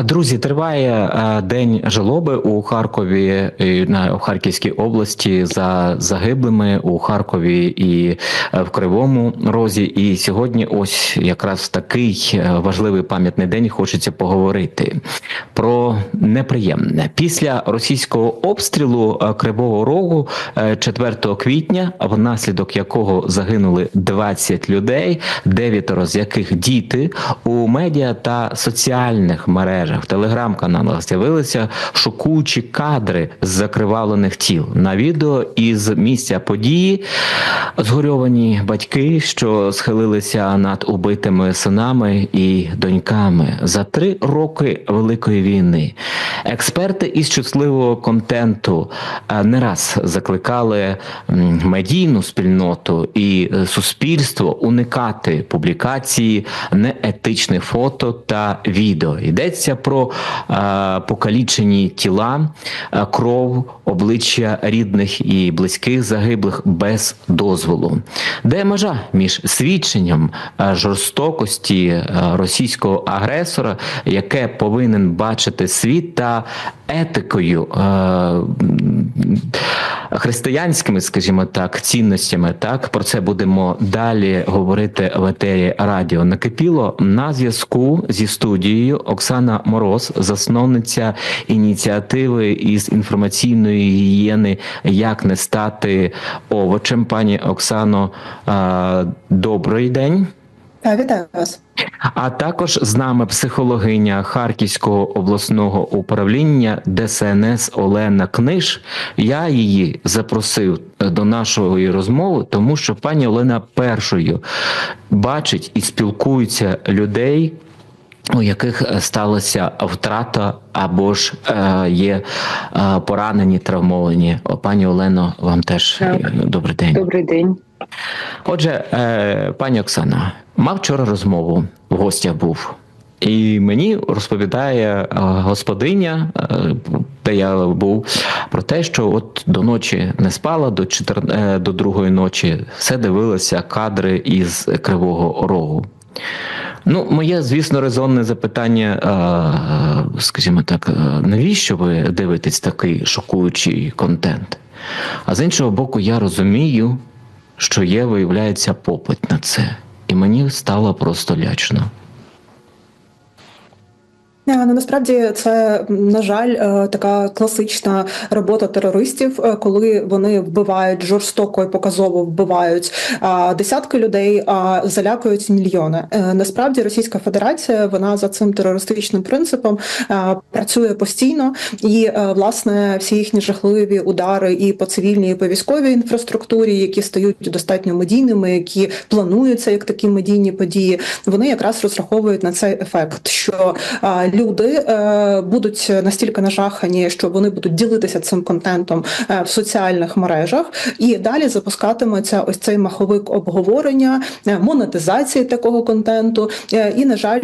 Друзі, триває день жалоби у Харкові на Харківській області за загиблими у Харкові і е, в Кривому Розі. І сьогодні, ось якраз такий е, важливий пам'ятний день хочеться поговорити про неприємне після російського обстрілу е, Кривого Рогу е, 4 квітня, внаслідок якого загинули 20 людей, дев'ятеро з яких діти у медіа та соціальних мережах в телеграм-каналах з'явилися шокуючі кадри з закривавлених тіл на відео із місця події. Згорьовані батьки, що схилилися над убитими синами і доньками за три роки великої війни. Експерти із чутливого контенту е, не раз закликали медійну спільноту і суспільство уникати публікації неетичних фото та відео. Йдеться про е, покалічені тіла, е, кров, обличчя рідних і близьких загиблих без дозволу. Де межа між свідченням е, жорстокості російського агресора, яке повинен бачити світ, та етикою християнськими, скажімо так, цінностями. Так про це будемо далі говорити в етері радіо. Накипіло на зв'язку зі студією Оксана Мороз, засновниця ініціативи із інформаційної гігієни Як не стати овочем. Пані Оксано, добрий день. Та, Вітаю вас. А також з нами психологиня Харківського обласного управління ДСНС Олена Книж. Я її запросив до нашої розмови, тому що пані Олена першою бачить і спілкується людей. У яких е, сталася втрата або ж е, є е, поранені, травмовані. О, Пані Олено, вам теж Так. е, добрий день. Добрий день. Отже, е, пані Оксана, мав вчора розмову, в гостях був. І мені розповідає е, господиня, е, де я був, про те, що от до ночі не спала, до чотир... до другої ночі все дивилася кадри із Кривого Рогу. Ну, моє, звісно, резонне запитання, скажімо так, навіщо ви дивитесь такий шокуючий контент? А з іншого боку, я розумію, що є, виявляється, попит на це. І мені стало просто лячно. Е, Ну, насправді це, на жаль, е, така класична робота терористів, е, коли вони вбивають жорстоко і показово вбивають десятки людей, а залякують мільйони. Насправді Російська Федерація вона за цим терористичним принципом працює постійно, і власне всі їхні жахливі удари і по цивільній, і по військовій інфраструктурі, які стають достатньо медійними, які плануються як такі медійні події, вони якраз розраховують на цей ефект, що люди е, будуть настільки нажахані, що вони будуть ділитися цим контентом е, в соціальних мережах, і далі запускатиметься ось цей маховик обговорення, е, монетизації такого контенту. І, на жаль,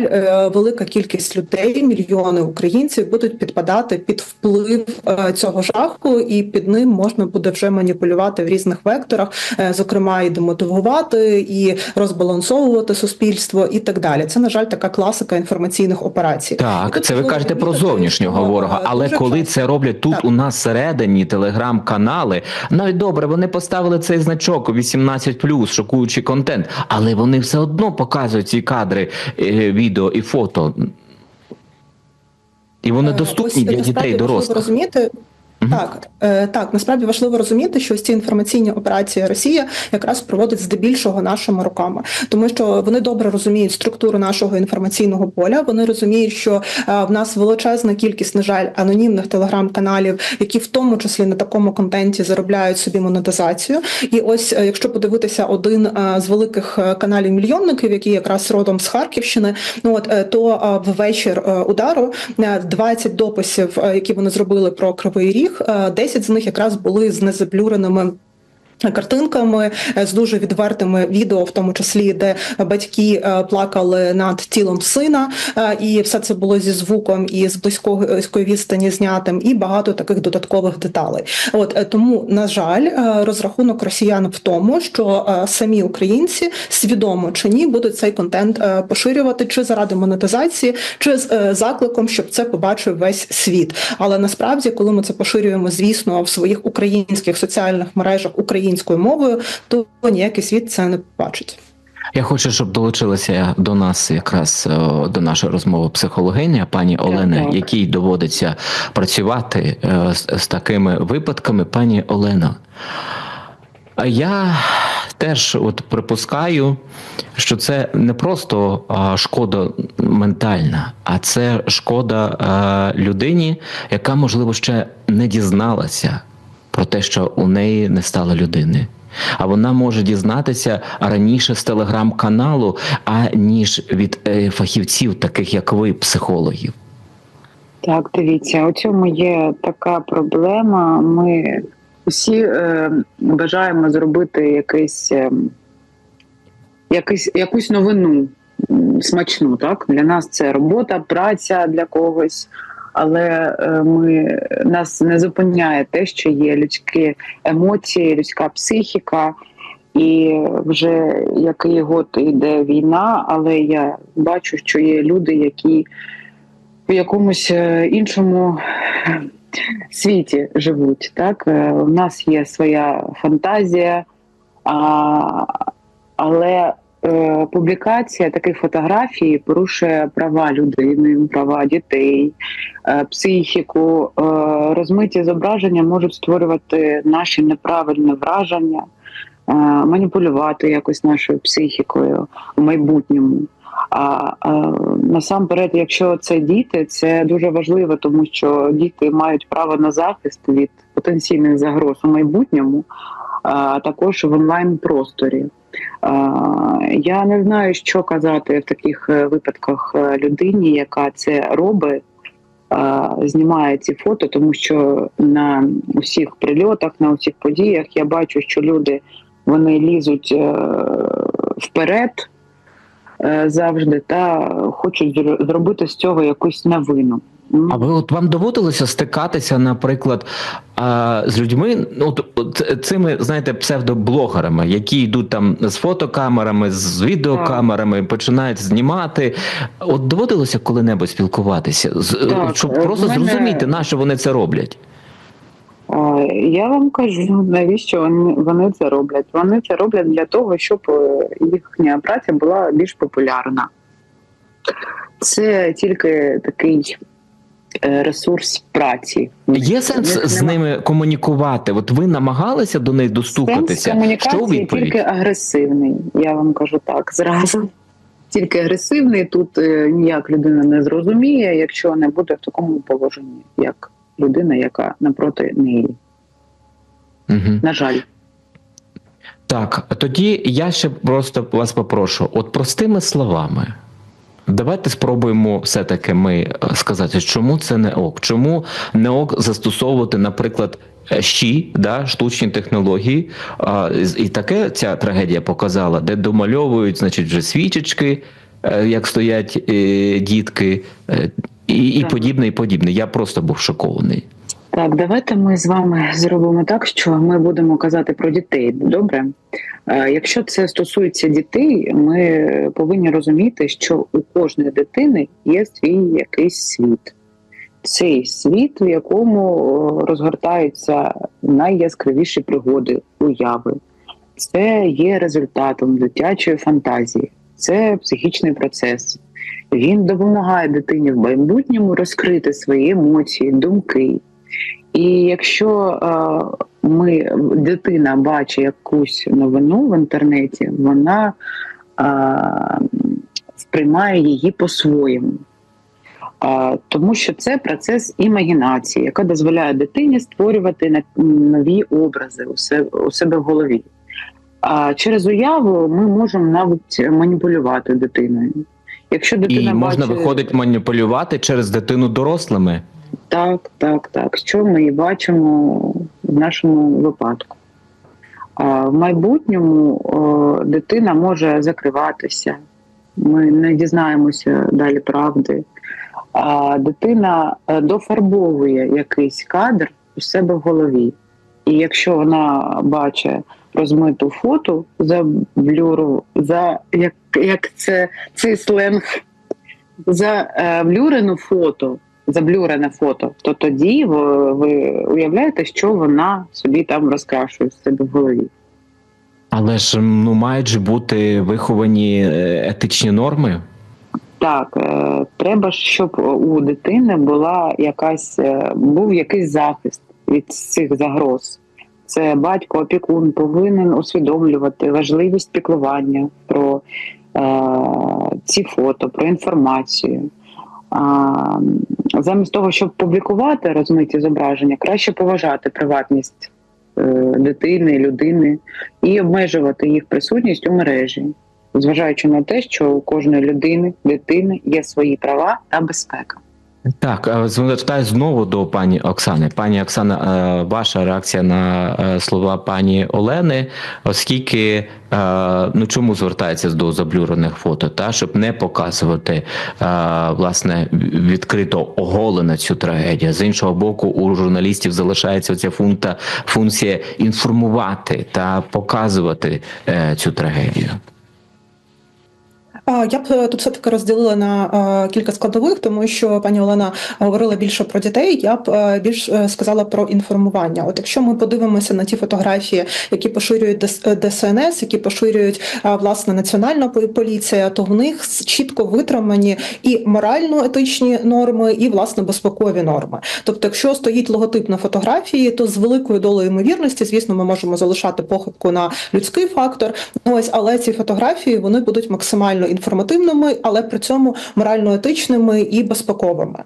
велика кількість людей, мільйони українців, будуть підпадати під вплив цього жаху, і під ним можна буде вже маніпулювати в різних векторах, зокрема і демотивувати, і розбалансовувати суспільство, і так далі. Це на жаль така класика інформаційних операцій. І Так, це ви кажете про зовнішнього ворога, але коли це роблять тут у нас всередині телеграм-канали, навіть добре, вони поставили цей значок 18+, шокуючий контент, але вони все одно показують ці кадри, е, відео і фото. І вони Е, доступні ось, для дітей дорослих. розуміти. Так, е, так, насправді важливо розуміти, що ці інформаційні операції Росія якраз проводить здебільшого нашими руками, тому що вони добре розуміють структуру нашого інформаційного поля. Вони розуміють, що е, в нас величезна кількість, на жаль, анонімних телеграм-каналів, які в тому числі на такому контенті заробляють собі монетизацію. І ось, е, якщо подивитися один з великих каналів мільйонників, який якраз родом з Харківщини, ну от то в вечір удару е, 20 дописів, які вони зробили про Кривий Ріг, е, 10 з них якраз були з незаблюреними Картинками е, з дуже відвертими відео, в тому числі, де батьки е, плакали над тілом сина, е, і все це було зі звуком і з близької відстані знятим, і багато таких додаткових деталей. От тому, на жаль, розрахунок росіян в тому, що самі українці свідомо чи ні будуть цей контент поширювати чи заради монетизації, чи з закликом, щоб це побачив весь світ. Але насправді, коли ми це поширюємо, звісно, в своїх українських соціальних мережах українською мовою, то ніякий світ це не побачить. Я хочу, щоб долучилася до нас якраз е, до нашої розмови психологиня пані Олена, якій доводиться працювати е, з, з такими випадками. Пані Олена, я теж от припускаю, що це не просто шкода ментальна, а це шкода людині, яка, можливо, ще не дізналася про те, що у неї не стало людини. А вона може дізнатися раніше з телеграм-каналу, аніж від е, фахівців, таких як ви, психологів. Так, дивіться, у цьому є така проблема. Ми всі е, бажаємо зробити якийсь, е, якийсь, якусь новину смачну. Так? Для нас це робота, праця для когось. Але е, ми нас не зупиняє те, що є людські емоції, людська психіка, і вже який год йде війна, але я бачу, що є люди, які в якомусь е, іншому світі живуть. Так? Е, У нас є своя фантазія, а, але е, публікація таких фотографій порушує права людини, права дітей, е, психіку. Е, розмиті зображення можуть створювати наші неправильне враження, е, маніпулювати якось нашою психікою в майбутньому. А, а насамперед, якщо це діти, це дуже важливо, тому що діти мають право на захист від потенційних загроз у майбутньому, а також в онлайн просторі. Я не знаю, що казати в таких е, випадках е, людині, яка це робить. Знімає ці фото, тому що на усіх прильотах, на усіх подіях я бачу, що люди вони лізуть е, вперед, завжди та хочуть зро- зробити з цього якусь новину. А ви от вам доводилося стикатися, наприклад, з людьми, ну от, от цими, знаєте, псевдоблогерами, які йдуть там з фотокамерами, з відеокамерами, починають знімати. От доводилося коли-небудь спілкуватися, з Так, щоб е, просто мене- зрозуміти, на що вони це роблять. Я вам кажу, навіщо вони, це роблять? Вони це роблять для того, щоб е, їхня праця була більш популярна. Це тільки такий е, ресурс праці. Є сенс них з нема- ними комунікувати? От ви намагалися до них Сенс достукатися? Що комунікації відповідь? тільки агресивний. Я вам кажу так зразу. Тільки агресивний тут е, ніяк людина не зрозуміє, якщо не буде в такому положенні, як людина, яка напроти неї. Угу. На жаль. Так, тоді я ще просто вас попрошу, от простими словами. Давайте спробуємо все-таки ми е, сказати, чому це не ок. Чому не ок застосовувати, наприклад, щі, да, штучні технології. А, і таке ця трагедія показала, де домальовують, значить, вже свічечки, е, як стоять е, дітки, і, і подібне, і подібне. Я просто був шокований. Так, давайте ми з вами зробимо так, що ми будемо казати про дітей. Добре, Е, якщо це стосується дітей, ми повинні розуміти, що у кожної дитини є свій якийсь світ. Цей світ, в якому е, розгортаються найяскравіші пригоди, уяви. Це є результатом дитячої фантазії, це психічний процес. Він допомагає дитині в майбутньому розкрити свої емоції, думки. І якщо е, ми дитина бачить якусь новину в інтернеті, вона е, сприймає її по-своєму. Е, тому що це процес імагінації, яка дозволяє дитині створювати нові образи у себе, в голові. А через уяву ми можемо навіть маніпулювати дитиною. Якщо дитина І можна виходить маніпулювати через дитину дорослими. Так, так, так. Що ми і бачимо в нашому випадку. В майбутньому дитина може закриватися. Ми не дізнаємося далі правди. А дитина е, дофарбовує якийсь кадр у себе в голові. І якщо вона бачить розмиту фото за блюру, за як, як це цей сленг, за е, блюрену фото, заблюрене фото, то тоді ви, ви уявляєте, що вона собі там розкрашує в себе в голові. Але ж ну мають же бути виховані е, етичні норми. Так, е, треба, щоб у дитини була якась е, був якийсь захист від цих загроз. Це батько, опікун повинен усвідомлювати важливість піклування про е, ці фото, про інформацію. Замість того, щоб публікувати розмиті зображення, краще поважати приватність е, дитини, людини і обмежувати їх присутність у мережі зважаючи на те, що у кожної людини, дитини є свої права та безпека. Так, е, знову до пані Оксани. Пані Оксана, е, ваша реакція на е, слова пані Олени, оскільки ну чому звертається до заблюрених фото, та щоб не показувати власне відкрито оголена цю трагедію. З іншого боку, у журналістів залишається ця функта функція інформувати та показувати цю трагедію. Я б е, тут все таки розділила на е, кілька складових, тому що пані Олена говорила більше про дітей. Я б е, більш е, сказала про інформування. От якщо ми подивимося на ті фотографії, які поширюють ДС- е, ДСНС, які поширюють е, власне національна поліція, то в них чітко витримані і морально-етичні норми, і власне безпекові норми. Тобто, якщо стоїть логотип на фотографії, то з великою долею ймовірності, звісно, ми можемо залишати похибку на людський фактор. Ось, але ці фотографії вони будуть максимально інформативними, але при цьому морально-етичними і безпековими.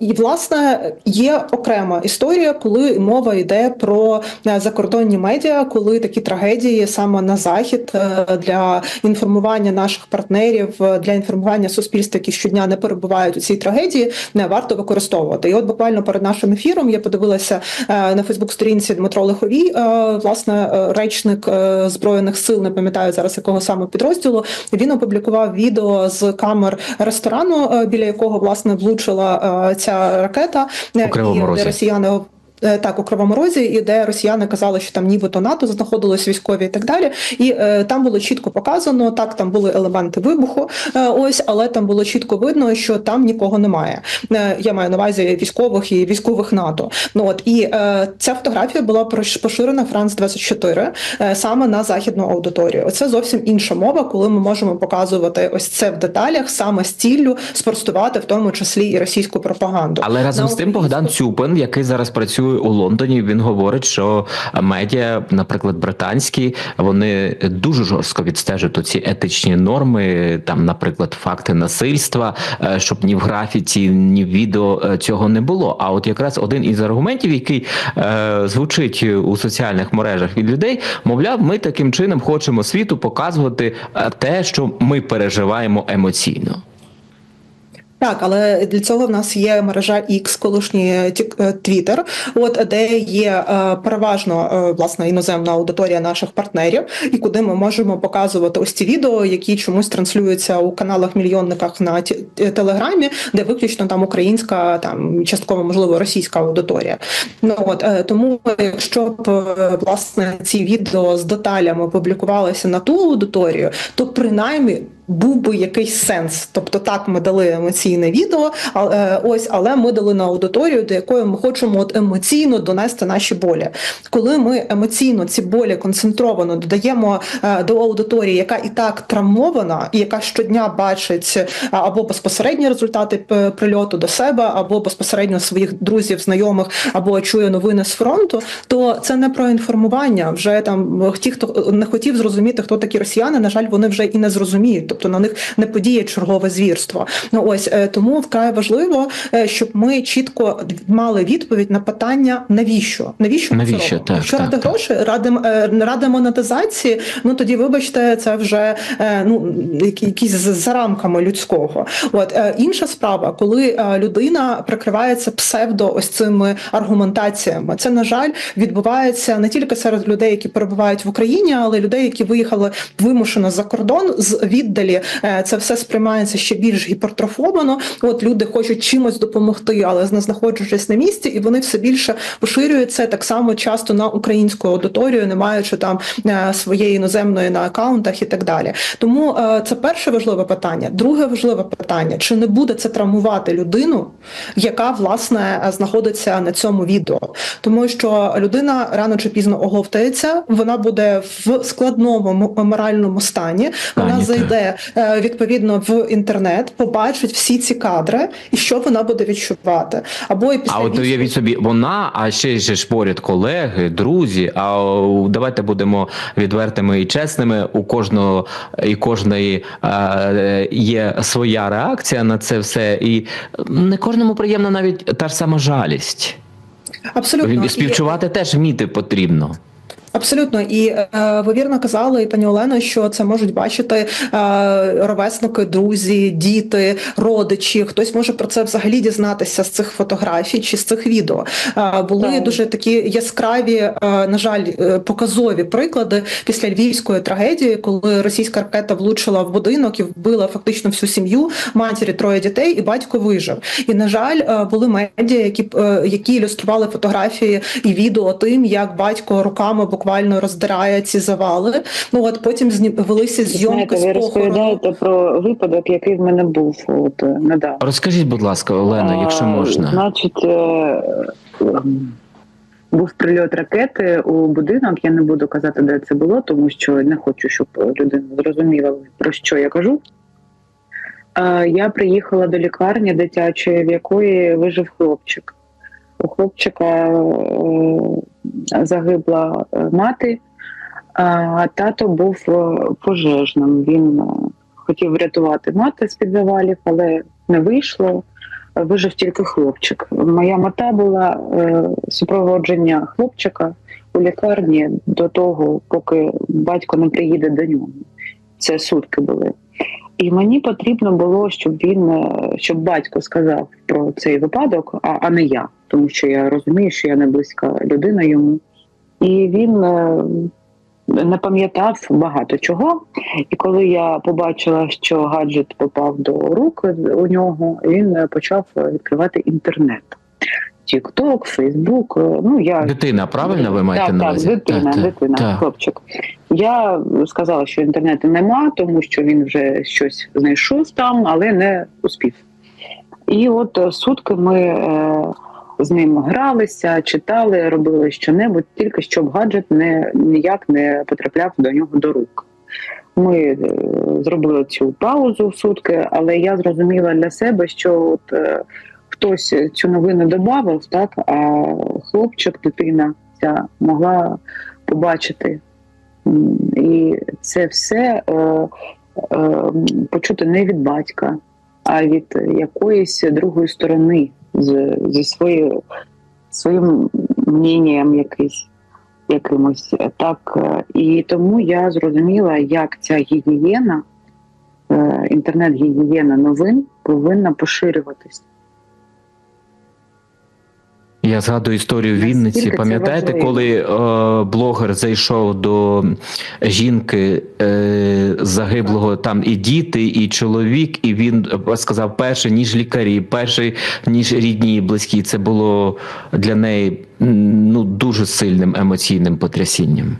І власне є окрема історія, коли мова йде про е, закордонні медіа, коли такі трагедії саме на захід е, для інформування наших партнерів, е, для інформування суспільства, які щодня не перебувають у цій трагедії, не варто використовувати. І от буквально перед нашим ефіром я подивилася на Фейсбук-сторінці Дмитро Лиховій, власне, речник збройних сил, не пам'ятаю зараз якого саме підрозділу. Він опублікував відео з камер ресторану, е, біля якого власне влучила е, ця ракета, Окремо і де росіяни. Е, Так, у Кривому Розі, і де росіяни казали, що там нібито НАТО знаходилось військові і так далі. І е, там було чітко показано, так там були елементи вибуху, е, ось, але там було чітко видно, що там нікого немає. Е, я маю на увазі військових і військових НАТО. Ну от і е, ця фотографія була поширена Франц 24 е, саме на західну аудиторію. Це зовсім інша мова, коли ми можемо показувати ось це в деталях, саме з ціллю спростувати, в тому числі і російську пропагаганду. Але разом На з тим Богдан Цюпин, який зараз працює у Лондоні, він говорить, що медіа, наприклад, британські, вони дуже жорстко відстежують ці етичні норми, там, наприклад, факти насильства, е, щоб ні в графіці, ні в відео е, цього не було. А от якраз один із аргументів, який е, звучить у соціальних мережах від людей, мовляв, ми таким чином хочемо світу показувати е, те, що ми переживаємо емоційно. Так, але для цього в нас є мережа X, колишній Тік- е, Twitter, от де є е, переважно е, власне іноземна аудиторія наших партнерів, і куди ми можемо показувати ось ці відео, які чомусь транслюються у каналах мільйонниках на е, телеграмі, де виключно там українська, там частково можливо російська аудиторія. Ну от е, тому, якщо б е, власне ці відео з деталями публікувалися на ту аудиторію, то принаймні був би якийсь сенс. Тобто, так ми дали емоційне відео, але ось, але ми дали на аудиторію, до якої ми хочемо от емоційно донести наші болі. Коли ми емоційно ці болі концентровано додаємо е, до аудиторії, яка і так травмована, і яка щодня бачить е, або безпосередні результати прильоту до себе, або безпосередньо своїх друзів, знайомих, або чує новини з фронту, то це не про інформування. Вже там ті, хто не хотів зрозуміти, хто такі росіяни, на жаль, вони вже і не зрозуміють, тобто на них не подіє чергове звірство. Ну ось е, тому вкрай важливо, е, щоб ми чітко мали відповідь на питання, навіщо? Навіщо ми Навіщо? це робимо? Так, Якщо так, ради так. грошей, ради, е, ради монетизації, ну тоді, вибачте, це вже ну якісь за рамками людського. От інша справа, коли людина прикривається псевдо ось цими аргументаціями. Це на жаль відбувається не тільки серед людей, які перебувають в Україні, але й людей, які виїхали вимушено за кордон з віддалі. Е, Це все сприймається ще більш гіпертрофовано. От люди хочуть чимось допомогти, але не на місці, і вони все більше поширюють це так само часто на українську аудиторію, не маючи там е, своєї іноземної на акаунтах і так далі. Тому е, це перше важливе питання. Друге важливе питання: чи не буде це травмувати людину, яка власне знаходиться на цьому відео? Тому що людина рано чи пізно оговтається, вона буде в складному моральному стані. Вона зайде е, відповідно в інтернет, побачить всі ці кадри, і що вона буде відчувати. Або і після А от уявіть собі, вона, а ще ж ж поряд колеги, друзі. А давайте будемо відвертими і чесними. У кожного і кожної е, є своя реакція на це все, і не кожному приємна навіть та ж сама жалість. абсолютно І- Співчувати теж вміти потрібно. Абсолютно, і е, ви вірно казали, і пані Олено, що це можуть бачити е, ровесники, друзі, діти, родичі. Хтось може про це взагалі дізнатися з цих фотографій чи з цих відео. Е, були Так. дуже такі яскраві, е, на жаль, показові приклади після львівської трагедії, коли російська ракета влучила в будинок і вбила фактично всю сім'ю, матері троє дітей, і батько вижив. І на жаль, е, були медіа, які е, які ілюстрували фотографії і відео тим, як батько руками буквально роздирає ці завали. Ну от потім зні... велися зйомки Знаєте, ви з похорону. розповідаєте про випадок, який в мене був от е, недавно. Розкажіть, будь ласка, Олена, якщо А, можна. Значить, е, ем, був прильот ракети у будинок. Я не буду казати, де це було, тому що не хочу, щоб людина зрозуміла, про що я кажу. Е, Я приїхала до лікарні дитячої, в якої вижив хлопчик. У хлопчика е, загибла мати, а тато був е, пожежним. Він е, хотів врятувати мати з під завалів, але не вийшло. Вижив тільки хлопчик. Моя мета була супроводження хлопчика у лікарні до того, поки батько не приїде до нього. Це сутки були. І мені потрібно було, щоб він щоб батько сказав про цей випадок, а, а не я, тому що я розумію, що я не близька людина йому. І він е, не пам'ятав багато чого. І коли я побачила, що гаджет попав до рук у нього, він е, почав відкривати інтернет. Тікток, Фейсбук. е, Ну я Дитина, правильно ви маєте так, на так, дитина, Так, дитина, так. хлопчик. Я сказала, що інтернету нема, тому що він вже щось знайшов там, але не успів. І от сутки ми з ним гралися, читали, робили що-небудь, тільки щоб гаджет не ніяк не потрапляв до нього до рук. Ми е, зробили цю паузу в сутки, але я зрозуміла для себе, що от, е, хтось цю новину додав, так, а хлопчик, дитина ця могла побачити. І це все е, е, почути не від батька, а від якоїсь другої сторони, з, зі своєю своїм мненням якийсь, якимось. Так, і тому я зрозуміла, як ця гігієна, е, інтернет-гігієна новин повинна поширюватись. Я згадую історію в Вінниці. Пам'ятаєте, коли е, блогер зайшов до жінки е, загиблого там і діти, і чоловік, і він е, сказав перше, ніж лікарі, перше, ніж рідні і близькі. Це було для неї ну дуже сильним емоційним потрясінням.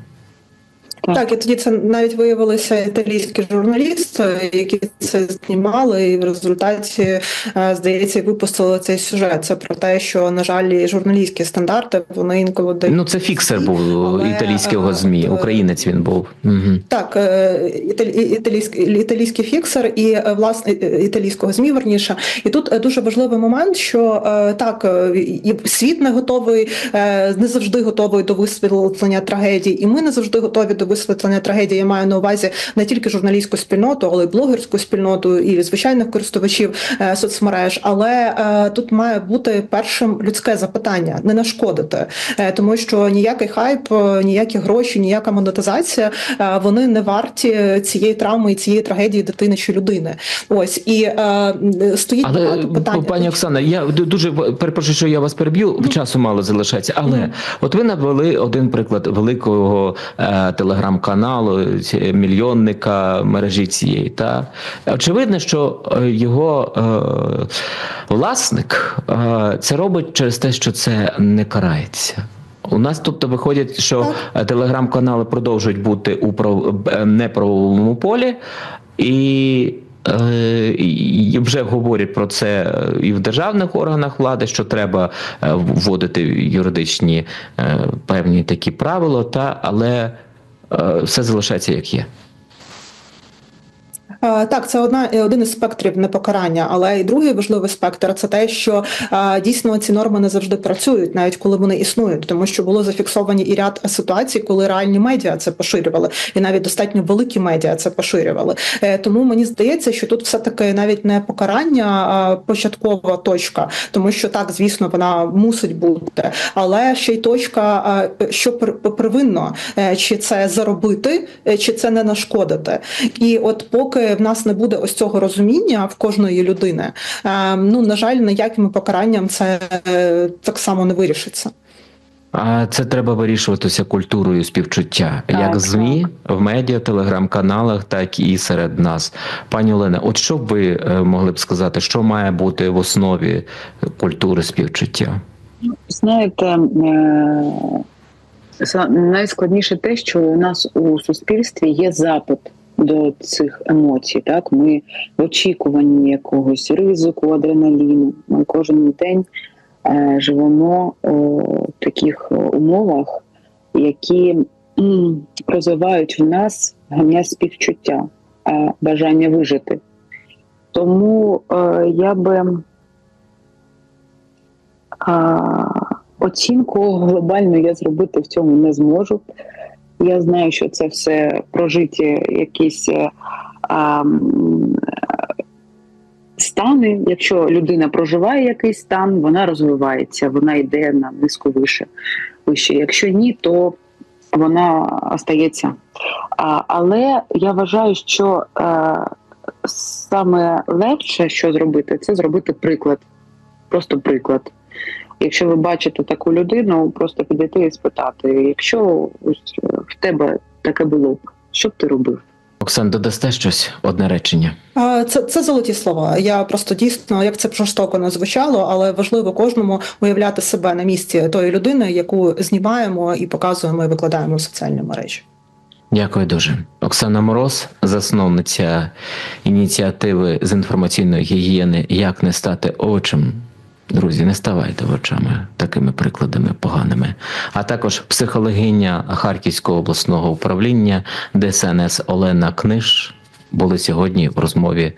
Так. І тоді це навіть виявилися італійські журналісти, які це знімали, і в результаті, е, здається, випустили цей сюжет. Це про те, що на жаль, журналістські стандарти вони інколи дають. Ну це фіксер був Але, італійського е, змі. е, Українець він був. Угу. Так, італійський, італійський фіксер і власне італійського змі верніше. І тут дуже важливий момент, що так і світ не готовий, не завжди готовий до висвітлення трагедії, і ми не завжди готові до висвітлення трагедії я маю на увазі не тільки журналістську спільноту, але й блогерську спільноту і звичайних користувачів е, соцмереж. Але е, тут має бути першим людське запитання, не нашкодити, Е, тому що ніякий хайп, ніякі гроші, ніяка монетизація вони не варті цієї травми і цієї трагедії дитини чи людини. Ось і стоїть Але багато питань. пані Оксана, я дуже перепрошую, що я вас переб'ю. Часу мало залишається. Але Мгм. от ви навели один приклад великого е, телеграм-каналу, мільйонника мережі цієї. Та очевидно, що е, його е, власник е, це робить через те, що це не карається. У нас тобто виходить, що е, телеграм-канали продовжують бути у прав- е, неправовому полі, і Е, і вже говорять про це е, і в державних органах влади, що треба е, вводити юридичні е, певні такі правила, та але е, все залишається як є. Е, Так, це одна е, один із спектрів непокарання, але і другий важливий спектр це те, що е, дійсно ці норми не завжди працюють, навіть коли вони існують, тому що було зафіксовані і ряд ситуацій, коли реальні медіа це поширювали, і навіть достатньо великі медіа це поширювали. Тому мені здається, що тут все таки навіть не покарання а початкова точка, тому що так, звісно, вона мусить бути, але ще й точка, що первинно, чи це заробити, чи це не нашкодити. І от поки в нас не буде ось цього розуміння в кожної людини, е, ну на жаль, ніяким покаранням це е, так само не вирішиться. А це треба вирішуватися культурою співчуття, Так, як в ЗМІ, в медіа, телеграм-каналах, так і серед нас. Пані Олена, от що б ви е, могли б сказати, що має бути в основі культури співчуття? Знаєте, е, найскладніше те, що у нас у суспільстві є запит до цих емоцій. Так, ми в очікуванні якогось ризику, адреналіну. Ми кожен день е, живемо е, в таких е, умовах, які м, розвивають в нас гамня співчуття, е, бажання вижити. Тому е, я би а, оцінку глобальну я зробити в цьому не зможу. Я знаю, що це все прожиті якісь е, а, стани. Якщо людина проживає якийсь стан, вона розвивається, вона йде на низку вище. вище. Якщо ні, то вона остається. А, але я вважаю, що е, саме легше, що зробити, це зробити приклад. Просто приклад. Якщо ви бачите таку людину, просто підійти і спитати, якщо ось е, в тебе таке було б, що б ти робив? Оксан, додасте щось одне речення. Це, це золоті слова. Я просто дійсно, як це жорстоко не звучало, але важливо кожному уявляти себе на місці тої людини, яку знімаємо і показуємо і викладаємо в соціальні мережі. Дякую дуже. Оксана Мороз, засновниця ініціативи з інформаційної гігієни Як не стати овочем. Друзі, не ставайте очами такими прикладами поганими. А також психологиня Харківського обласного управління ДСНС Олена Книж були сьогодні в розмові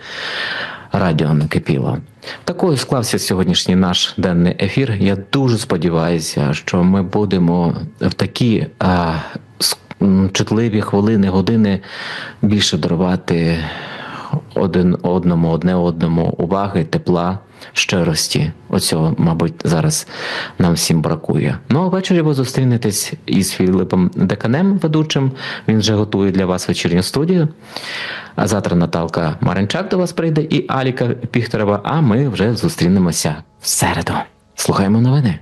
Радіо Накипіло. Такою склався сьогоднішній наш денний ефір. Я дуже сподіваюся, що ми будемо в такі а, чутливі хвилини, години більше дарувати один одному, одне одному уваги, тепла, щирості. Оцього, мабуть, зараз нам всім бракує. Ну а ввечері ви зустрінетесь із Філіпом Деканем, ведучим. Він вже готує для вас вечірню студію. А завтра Наталка Маринчак до вас прийде і Аліка Піхтерова. А ми вже зустрінемося в середу. Слухаємо новини.